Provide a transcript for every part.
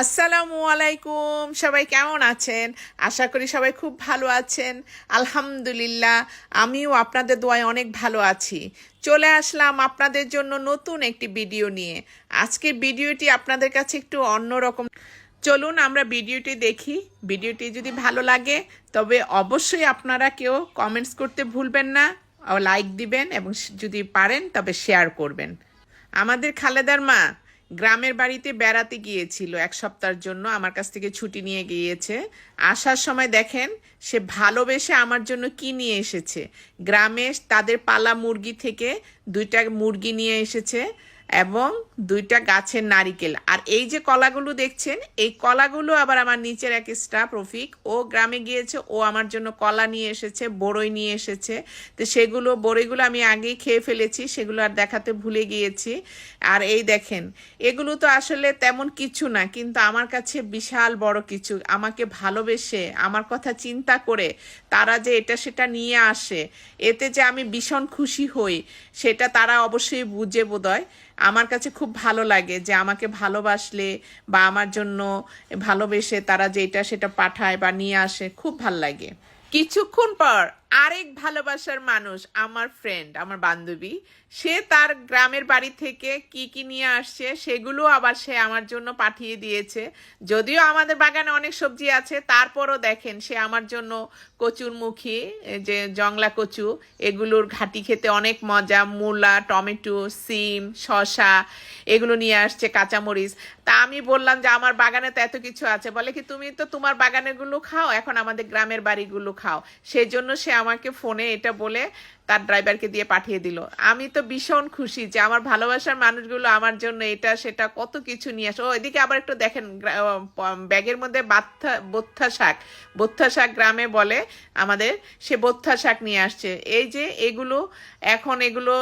আসসালামু আলাইকুম। সবাই কেমন আছেন? আশা করি সবাই খুব ভালো আছেন। আলহামদুলিল্লাহ, আমিও আপনাদের দোয়ায় অনেক ভালো আছি। চলে আসলাম আপনাদের জন্য নতুন একটি ভিডিও নিয়ে। আজকে ভিডিওটি আপনাদের কাছে একটু অন্যরকম। চলুন আমরা ভিডিওটি দেখি। ভিডিওটি যদি ভালো লাগে, তবে অবশ্যই আপনারা কেউ কমেন্টস করতে ভুলবেন না। লাইক দিবেন এবং যদি পারেন, তবে শেয়ার করবেন। আমাদের খালেদার মা গ্রামের বাড়িতে বেড়াতে গিয়েছিল এক সপ্তাহের জন্য, আমার কাছ থেকে ছুটি নিয়ে গিয়েছে। আসার সময় দেখেন, সে ভালোবেসে আমার জন্য কি নিয়ে এসেছে। গ্রামে তাদের পালা মুরগি থেকে দুইটা মুরগি নিয়ে এসেছে। এবং দুইটা গাছের নারিকেল। আর এই যে কলাগুলো দেখছেন, এই কলাগুলো আবার আমার নিচের এক স্টাফ রফিক, ও গ্রামে গিয়েছে, ও আমার জন্য কলা নিয়ে এসেছে, বড়ই নিয়ে এসেছে। তো সেগুলো বড়ইগুলো আমি আগেই খেয়ে ফেলেছি, সেগুলো আর দেখাতে ভুলে গিয়েছি। আর এই দেখেন, এগুলো তো আসলে তেমন কিছু না, কিন্তু আমার কাছে বিশাল বড় কিছু। আমাকে ভালোবেসে, আমার কথা চিন্তা করে তারা যে এটা সেটা নিয়ে আসে, এতে যে আমি ভীষণ খুশি হই, সেটা তারা অবশ্যই বুঝে বোধয় আমার কাছে খুব ভালো লাগে যে আমাকে ভালোবাসলে বা আমার জন্য ভালোবেসে তারা যেটা সেটা পাঠায় বা নিয়ে আসে, খুব ভালো লাগে। কিছুক্ষণ পর আরেক ভালোবাসার মানুষ আমার ফ্রেন্ড আমার বান্ধবী। সে তার গ্রামের বাড়ি থেকে কি কি নিয়ে আসছে সেগুলো আবার সে আমার জন্য পাঠিয়ে দিয়েছে। যদিও আমাদের বাগানে অনেক সবজি আছে, তারপরও দেখেন সে আমার জন্য কচুরমুখী যে জংলা কচু, এগুলোর ঘাটি খেতে অনেক মজা, মূলা, টমেটো, সিম, শসা, এগুলো নিয়ে আসছে, কাঁচামরিচ। তা আমি বললাম যে আমার বাগানে তো এত কিছু আছে, বলে কি, তুমি তো তোমার বাগানেরগুলো খাও, এখন আমাদের গ্রামের বাড়িগুলো খাও। সেই জন্য সে আমাকে ফোনে এটা বলে তার ড্রাইভারকে দিয়ে পাঠিয়ে দিল। আমি তো ভীষণ খুশি যে আমার ভালোবাসার মানুষগুলো আমার জন্য এটা, সেটা কত কিছু নিয়ে আসে। ও, এদিকে আবার একটু দেখেন ব্যাগের মধ্যে বাথা বথ্যা শাক। বথ্যা শাক গ্রামে বলে আমাদের, সে বথ্যা শাক নিয়ে আসছে। এই যে এগুলো, এখন এগুলো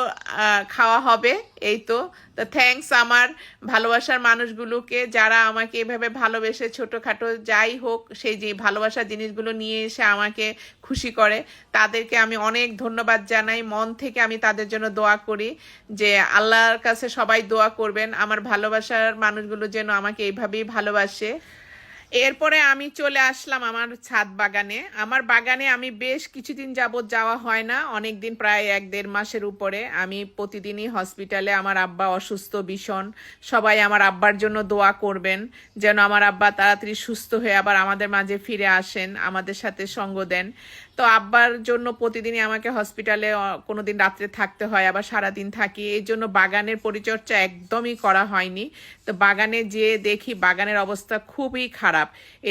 খাওয়া হবে, এই তো। তো থ্যাঙ্কস আমার ভালোবাসার মানুষগুলোকে, যারা আমাকে এভাবে ভালোবেসে ছোটোখাটো যাই হোক, সেই যে ভালোবাসার জিনিসগুলো নিয়ে এসে আমাকে খুশি করে, তাদেরকে আমি অনেক ধন্যবাদ জানাই, মন থেকে আমি তাদের জন্য দোয়া করি যে আল্লাহর কাছে সবাই দোয়া করবেন, আমার ভালোবাসার মানুষগুলো যেন আমাকে এইভাবেই ভালোবাসে। এরপরে আমি চলে আসলাম আমার ছাদ বাগানে। আমার বাগানে আমি বেশ কিছুদিন যাবৎ যাওয়া হয় না অনেক দিন প্রায় এক দেড় মাসের উপরে। আমি প্রতিদিনই হসপিটালে আমার আব্বা অসুস্থ, ভীষণ। সবাই আমার আব্বার জন্য দোয়া করবেন, যেন আমার আব্বা তাড়াতাড়ি সুস্থ হয়ে আবার আমাদের মাঝে ফিরে আসেন, আমাদের সাথে সঙ্গ দেন। তো আব্বার জন্য প্রতিদিনই আমাকে হসপিটালে কোনো দিন রাত্রে থাকতে হয়, আবার সারাদিন থাকি। এই জন্য বাগানের পরিচর্যা একদমই করা হয়নি। তো বাগানে যেয়ে দেখি বাগানের অবস্থা খুবই খারাপ।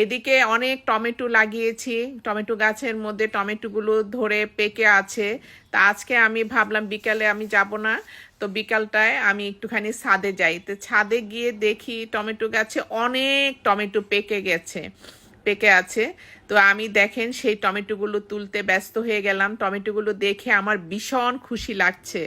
এদিকে অনেক টমেটো লাগিয়েছি। টমেটো গাছের মধ্যে টমেটোগুলো ধরে পেকে আছে। তা আজকে আমি ভাবলাম বিকালে আমি যাব না। তো বিকালটায় আমি একটুখানি ছাদে যাই। তো ছাদে গিয়ে দেখি টমেটো গাছে অনেক টমেটো পেকে গেছে, পেকে আছে। তো আমি দেখেন সেই টমেটোগুলো তুলতে ব্যস্ত হয়ে গেলাম। টমেটোগুলো দেখে আমার ভীষণ খুশি লাগছে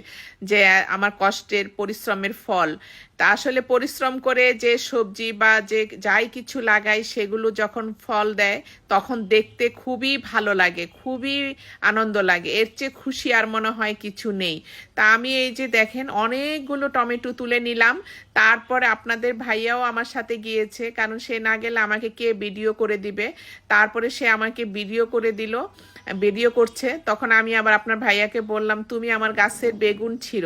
যে, আমার কষ্টের পরিশ্রমের ফল। তা আসলে পরিশ্রম করে যে সবজি বা যে যাই কিছু লাগাই, সেগুলো যখন ফল দেয়, তখন দেখতে খুবই ভালো লাগে, খুবই আনন্দ লাগে। এর চেয়ে খুশি আর মনে হয় কিছু নেই। তা আমি এই যে দেখেন, অনেকগুলো টমেটো তুলে নিলাম। তারপরে আপনাদের ভাইয়াও আমার সাথে গিয়েছে, কারণ সে না গেলে আমাকে কে ভিডিও করে দিবে? তারপরে সে আমাকে ভিডিও করে দিল ভিডিও করছে। তখন আমি আবার আপনার ভাইয়াকে বললাম, তুমি আমার গাছের বেগুন ছিল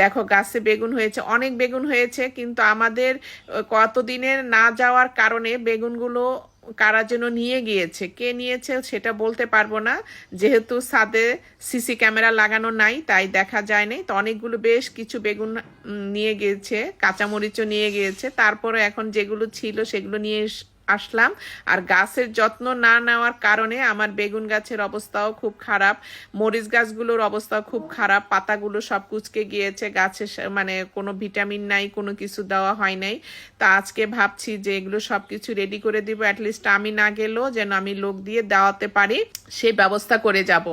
দেখো, গাছে বেগুন হয়েছে, অনেক বেগুন হয়েছে, কিন্তু আমাদের কতদিনের না যাওয়ার কারণে বেগুনগুলো কারা যেন নিয়ে গিয়েছে, কে নিয়েছে সেটা বলতে পারব না। যেহেতু সাদে সিসি ক্যামেরা লাগানো নাই, তাই দেখা যায় নাই তো অনেকগুলো বেশ কিছু বেগুন নিয়ে গিয়েছে, কাঁচামরিচও নিয়ে গিয়েছে। তারপরে এখন যেগুলো ছিল সেগুলো নিয়ে আসলাম। আর গাছের যত্ন না নেওয়ার কারণে আমার বেগুন গাছের অবস্থাও খুব খারাপ, মরিচ গাছগুলোর অবস্থাও খুব খারাপ, পাতাগুলো সব কুচকে গিয়েছে, গাছে মানে কোনো ভিটামিন নাই, কোনো কিছু দেওয়া হয় নাই। তা আজকে ভাবছি যে এগুলো সব কিছু রেডি করে দিব অ্যাটলিস্ট আমি না গেলেও যেন আমি লোক দিয়ে দেওয়াতে পারি সেই ব্যবস্থা করে যাব।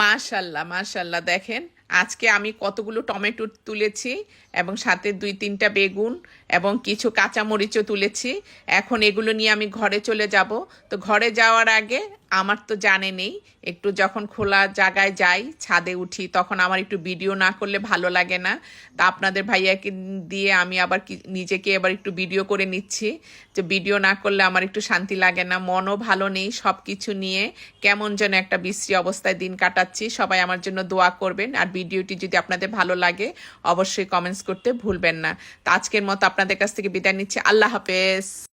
মাশাল্লাহ মাশাল্লাহ, দেখেন। আজকে আমি কতগুলো টমেটো তুলেছি এবং সাথে দুই তিনটা বেগুন এবং কিছু কাঁচামরিচও তুলেছি। এখন এগুলো নিয়ে আমি ঘরে চলে যাব। তো ঘরে যাওয়ার আগে আমার তো জানে নেই। একটু যখন খোলা জায়গায় যাই, ছাদে উঠি, তখন আমার একটু ভিডিও না করলে ভালো লাগে না। তা আপনাদের ভাইয়াকে দিয়ে আমি আবার নিজেকে এবার একটু ভিডিও করে নিচ্ছি। যে ভিডিও না করলে আমার একটু শান্তি লাগে না, মনও ভালো নেই সব কিছু নিয়ে। কেমন যেন একটা বিশ্রী অবস্থায় দিন কাটাচ্ছি। সবাই আমার জন্য দোয়া করবেন। আর ভিডিওটি যদি আপনাদের ভালো লাগে, অবশ্যই কমেন্টস করতে ভুলবেন না। তা আজকের মতো আপনাদের কাছ থেকে বিদায় নিচ্ছি। আল্লাহ হাফেজ।